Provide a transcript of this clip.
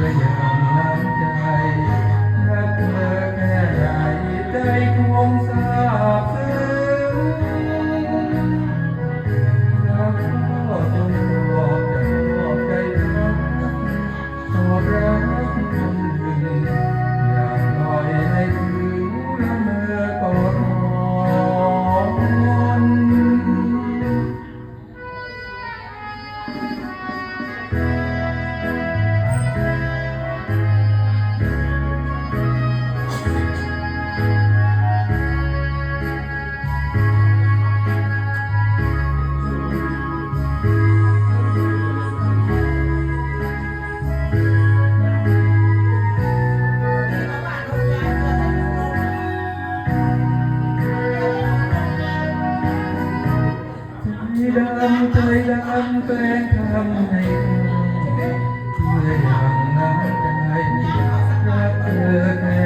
Yeah. ปลงทำให้เธอเพื่อยังน้ำใจอยากเจอ